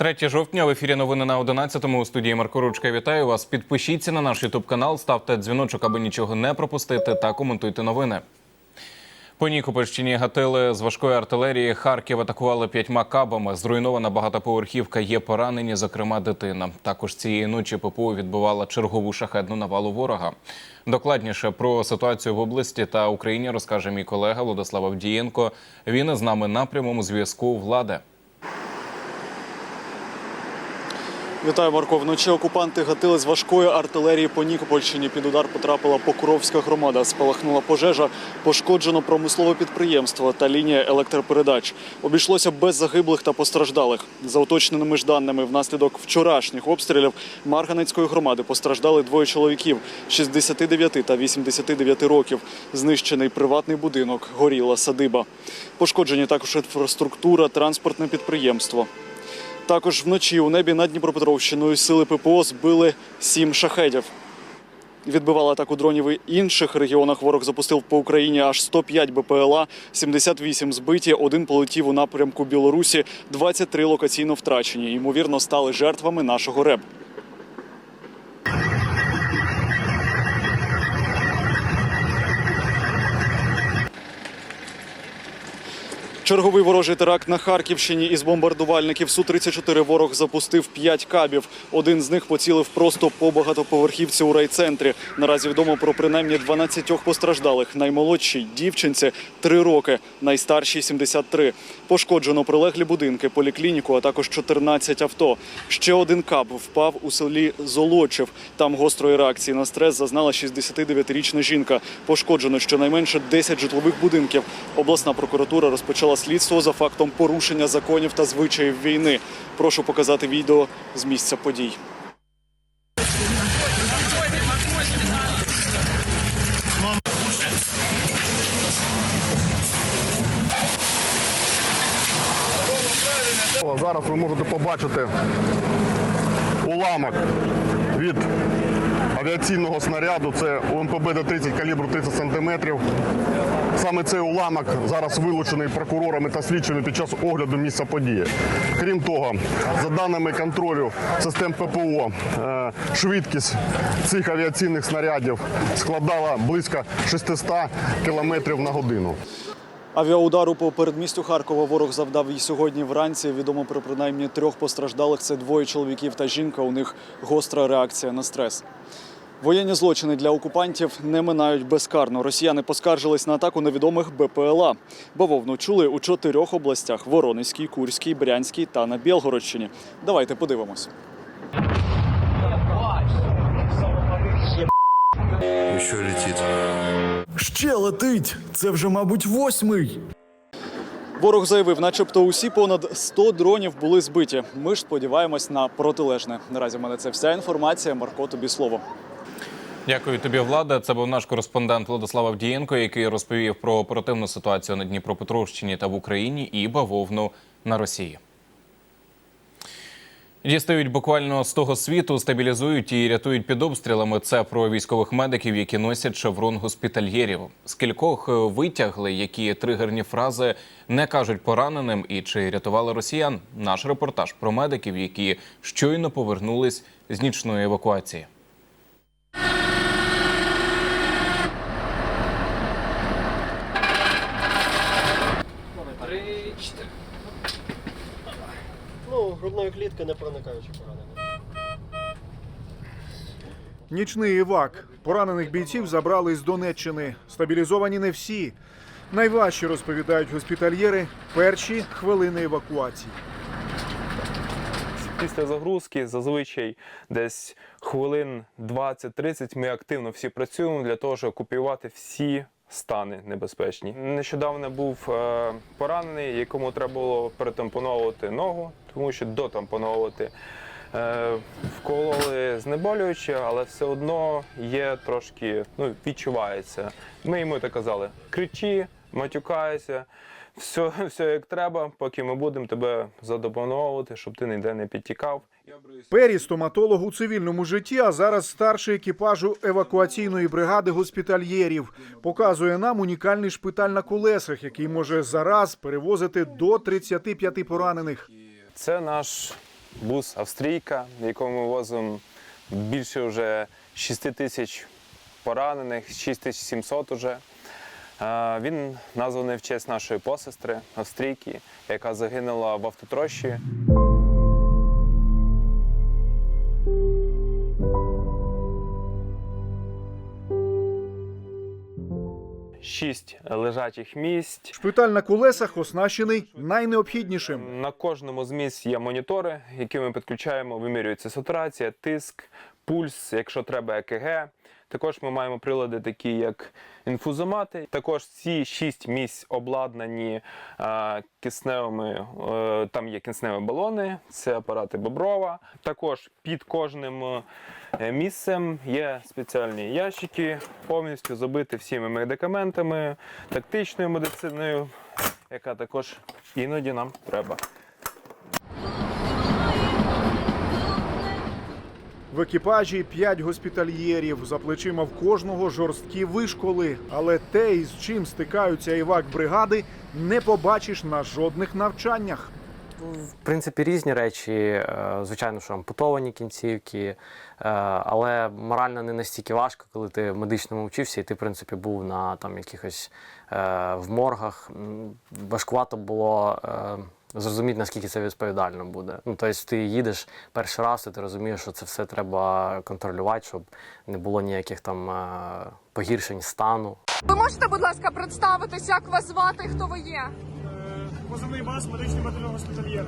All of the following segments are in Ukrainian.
3 жовтня в ефірі новини на 11-му у студії Марко Ручка. Вітаю вас. Підпишіться на наш Ютуб канал, ставте дзвіночок, аби нічого не пропустити, та коментуйте новини. По Нікопольщині гатили з важкої артилерії. Харків атакували п'ятьма кабами. Зруйнована багатоповерхівка. Є поранені, зокрема дитина. Також цієї ночі ППО відбувала чергову шахедну навалу ворога. Докладніше про ситуацію в області та Україні розкаже мій колега Владислав Авдієнко. Він із нами на прямому зв'язку. Влади. Вітаю, Марко. Вночі окупанти гатили з важкої артилерії по Нікопольщині. Під удар потрапила Покровська громада. Спалахнула пожежа, пошкоджено промислове підприємство та лінія електропередач. Обійшлося без загиблих та постраждалих. За уточненими ж даними, внаслідок вчорашніх обстрілів Марганецької громади постраждали двоє чоловіків 69 та 89 років. Знищений приватний будинок, горіла садиба. Пошкоджені також інфраструктура, транспортне підприємство. Також вночі у небі над Дніпропетровщиною сили ППО збили сім шахедів. Відбивали атаку дронів і інших регіонах. Ворог запустив по Україні аж 105 БПЛА, 78 збиті, один полетів у напрямку Білорусі, 23 локаційно втрачені. Ймовірно, стали жертвами нашого РЕБ. Черговий ворожий теракт на Харківщині із бомбардувальників Су-34 ворог запустив 5 кабів. Один з них поцілив просто по багатоповерхівці у райцентрі. Наразі відомо про принаймні 12 постраждалих. Наймолодшій дівчинці 3 роки, найстаршій 73. Пошкоджено прилеглі будинки, поліклініку, а також 14 авто. Ще один каб впав у селі Золочів. Там гострої реакції на стрес зазнала 69-річна жінка. Пошкоджено щонайменше 10 житлових будинків. Обласна прокуратура розпочала слідство за фактом порушення законів та звичаїв війни. Прошу показати відео з місця подій. Зараз ви можете побачити уламок від авіаційного снаряду. Це УМПБ Д-30 калібру 30 см. Саме цей уламок зараз вилучений прокурорами та слідчими під час огляду місця події. Крім того, за даними контролю систем ППО, е, швидкість цих авіаційних снарядів складала близько 600 км на годину. Авіаудару по передмістю Харкова ворог завдав і сьогодні вранці. Відомо про принаймні трьох постраждалих. Це двоє чоловіків та жінка. У них гостра реакція на стрес. Воєнні злочини для окупантів не минають безкарно. Росіяни поскаржились на атаку невідомих БПЛА. Бавовну чули у чотирьох областях: Воронезькій, Курській, Брянській та на Білгородщині. Давайте подивимось. Еще летит. Ще летить. Це вже, мабуть, восьмий. Ворог заявив, начебто усі понад 100 дронів були збиті. Ми ж сподіваємось на протилежне. Наразі в мене це вся інформація. Марко, тобі слово. Дякую тобі, Влада. Це був наш кореспондент Владислав Авдієнко, який розповів про оперативну ситуацію на Дніпропетровщині та в Україні і бавовну на Росії. Дістають буквально з того світу, стабілізують і рятують під обстрілами. Це про військових медиків, які носять шеврон госпітальєрів. Скількох е, витягли, які тригерні фрази не кажуть пораненим і чи рятували росіян. Наш репортаж про медиків, які щойно повернулись з нічної евакуації. Ну, грудної клітки не проникаючи поранення. Нічний івак. Поранених бійців забрали з Донеччини. Стабілізовані не всі. Найважче розповідають госпітальєри перші хвилини евакуації. Після загрузки зазвичай десь хвилин 20-30 ми активно всі працюємо для того, щоб окупувати всі стани небезпечні. Нещодавно був е, поранений, якому треба було перетампоновувати ногу, тому що дотампоновувати. Е, вкололи знеболююче, але все одно є трошки, ну, відчувається. Ми йому так казали: кричи, матюкайся, все, все як треба, поки ми будемо тебе задопоновувати, щоб ти ніде не підтікав. Пері стоматолог у цивільному житті, а зараз старший екіпажу евакуаційної бригади госпітальєрів. Показує нам унікальний шпиталь на колесах, який може зараз перевозити до 35 поранених. Це наш бус Австрійка, в якому ми возимо більше вже 6 тисяч поранених, 6700 уже. Він названий в честь нашої посестри Австрійки, яка загинула в автотрощі. Шість лежачих місць. Шпиталь на колесах оснащений найнеобхіднішим. На кожному з місць є монітори, які ми підключаємо, вимірюється сатурація, тиск, пульс, якщо треба ЕКГ. Також ми маємо прилади, такі як інфузомати. Також ці шість місць обладнані е, кисневими, е, там є кисневі балони, це апарати Боброва. Також під кожним е, місцем є спеціальні ящики, повністю забиті всіми медикаментами, тактичною медициною, яка також іноді нам треба. В екіпажі п'ять госпітальєрів. За плечима в кожного жорсткі вишколи. Але те, із чим стикаються івак бригади, не побачиш на жодних навчаннях. В принципі, різні речі. Е, Звичайно, що ампутовані кінцівки, е, але морально не настільки важко, коли ти в медичному вчився, і ти, в принципі, був на там якихось е, в моргах. Важкувато було зрозуміти, наскільки це відповідально буде. Ну, тобто ти їдеш перший раз, і ти розумієш, що це все треба контролювати, щоб не було ніяких там е, погіршень стану. Ви можете, будь ласка, представитись, як вас звати, хто ви є? Позивний бас, медичний батальйон госпітальєр.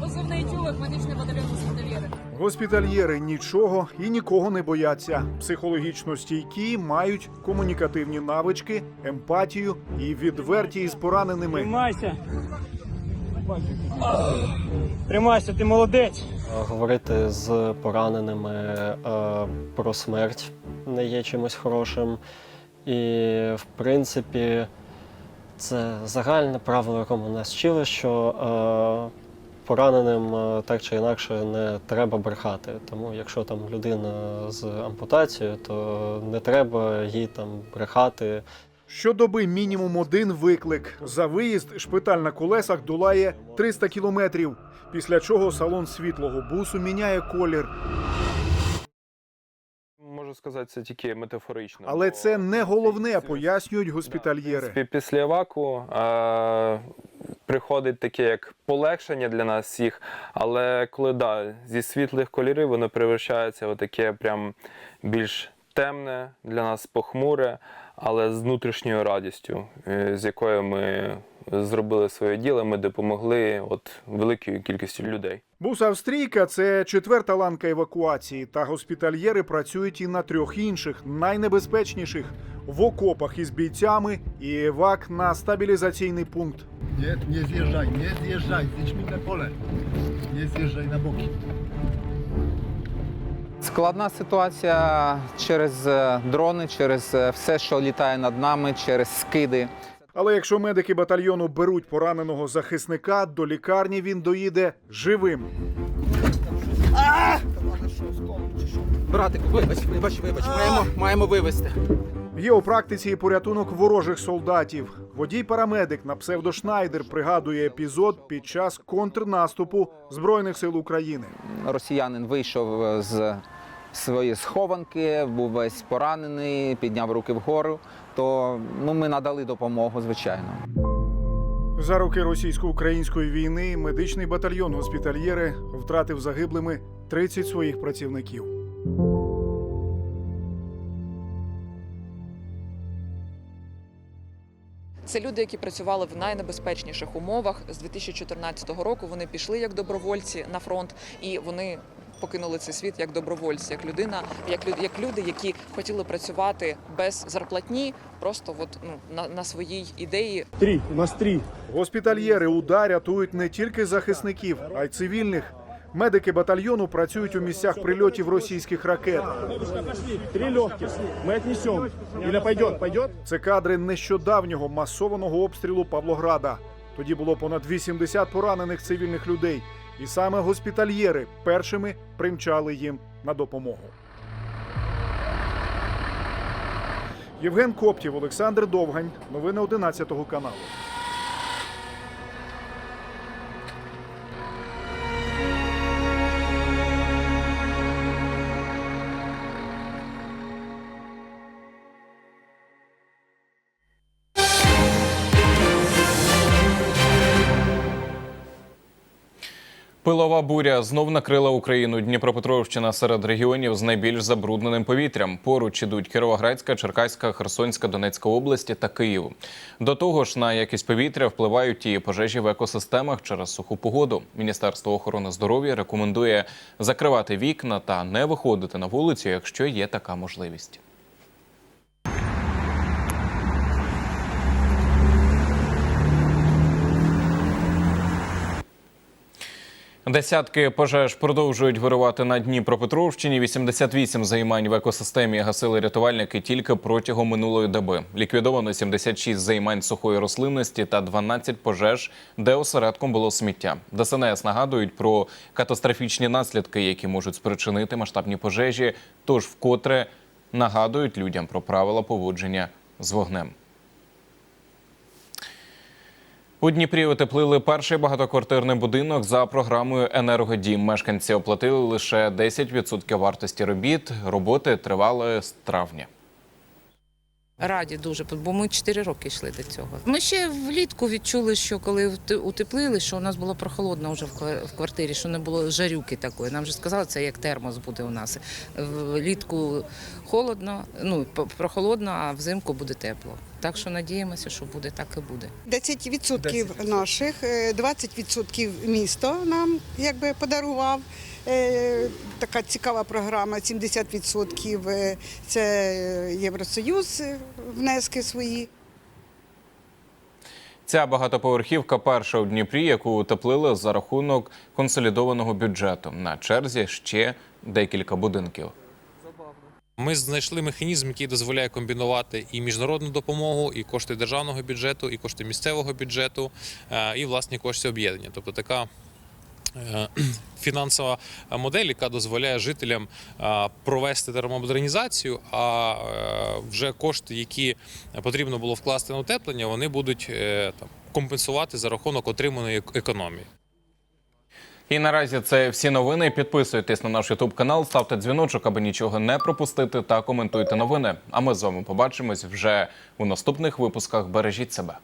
Позивний тюлик, медичний батальйон госпітальєри. Госпітальєри нічого і нікого не бояться. Психологічно стійкі, мають комунікативні навички, емпатію і відвертість з пораненими. Тримайся. Тримайся, ти молодець. Говорити з пораненими е, про смерть не є чимось хорошим. І, в принципі, це загальне правило, якому нас вчили, що е, пораненим е, так чи інакше не треба брехати. Тому якщо там людина з ампутацією, то не треба їй там брехати. Щодоби мінімум один виклик. За виїзд шпиталь на колесах долає 300 кілометрів. Після чого салон світлого бусу міняє колір. Можу сказати, це тільки метафорично. Але це не головне, пояснюють госпітальєри. Після еваку е, приходить таке як полегшення для нас всіх, але коли да, зі світлих кольорів воно превращається в таке прям більш темне для нас похмуре, але з внутрішньою радістю, е, з якою ми зробили своє діло, ми допомогли от великій кількості людей. Бус Австрійка це четверта ланка евакуації, та госпітальєри працюють і на трьох інших, найнебезпечніших в окопах із бійцями і евак на стабілізаційний пункт. Nie, nie zjeżdżaj, nie zjeżdżaj, zjedźmy na pole. Nie zjeżdżaj na boki. Складна ситуація через е, дрони, через е, все, що літає над нами, через скиди. Але якщо медики батальйону беруть пораненого захисника, до лікарні він доїде живим. Братику, вибач, вибач, вибач, маємо, маємо вивезти. Є у практиці і порятунок ворожих солдатів. Водій парамедик на псевдо Шнайдер пригадує епізод під час контрнаступу збройних сил України. Росіянин вийшов е, з своєї схованки, був весь поранений, підняв руки вгору. То ну, ми надали допомогу, звичайно. За роки російсько-української війни медичний батальйон госпітальєри втратив загиблими 30 своїх працівників. Це люди, які працювали в найнебезпечніших умовах. З 2014 року вони пішли як добровольці на фронт, і вони покинули цей світ як добровольці, як людина, як люди, як люди, які хотіли працювати без зарплатні, просто от ну на, на своїй ідеї Три, у нас три. Госпітальєри УДА рятують не тільки захисників, а й цивільних. Медики батальйону працюють у місцях прильотів російських ракет. Три легких. Ми віднесемо. Іля пойдет, пойдет? Це кадри нещодавнього масованого обстрілу Павлограда. Тоді було понад 80 поранених цивільних людей, і саме госпітальєри першими примчали їм на допомогу. Євген Коптів, Олександр Довгань. Новини 11 каналу. Пилова буря знов накрила Україну. Дніпропетровщина серед регіонів з найбільш забрудненим повітрям. Поруч ідуть Кіровоградська, Черкаська, Херсонська, Донецька області та Київ. До того ж, на якість повітря впливають і пожежі в екосистемах через суху погоду. Міністерство охорони здоров'я рекомендує закривати вікна та не виходити на вулицю, якщо є така можливість. Десятки пожеж продовжують вирувати на Дніпропетровщині. 88 займань в екосистемі гасили рятувальники тільки протягом минулої доби. Ліквідовано 76 займань сухої рослинності та 12 пожеж, де осередком було сміття. ДСНС нагадують про катастрофічні наслідки, які можуть спричинити масштабні пожежі. Тож вкотре нагадують людям про правила поводження з вогнем. У Дніпрі утеплили перший багатоквартирний будинок за програмою Енергодім. Мешканці оплатили лише 10% вартості робіт. Роботи тривали з травня. Раді дуже, бо ми 4 роки йшли до цього. Ми ще влітку відчули, що коли утеплили, що у нас було прохолодно вже в ква- в квартирі, що не було жарюки такої. Нам вже сказали, це як термос буде у нас. Влітку холодно, ну прохолодно, а взимку буде тепло. Так що надіємося, що буде так і буде. 10% наших, е, 20% місто нам якби подарував. Е, Така цікава програма. 70% е, це Євросоюз е, внески свої. Ця багатоповерхівка перша у Дніпрі, яку утеплили за рахунок консолідованого бюджету. На черзі ще декілька будинків. Ми знайшли механізм, який дозволяє комбінувати і міжнародну допомогу, і кошти державного бюджету, і кошти місцевого бюджету, і власні кошти об'єднання. Тобто така фінансова модель, яка дозволяє жителям е, провести термомодернізацію, а е, вже кошти, які потрібно було вкласти на утеплення, вони будуть е, там компенсувати за рахунок отриманої економії. І наразі це всі новини. Підписуйтесь на наш Ютуб канал, ставте дзвіночок, аби нічого не пропустити, та коментуйте новини. А ми з вами побачимось вже у наступних випусках. Бережіть себе.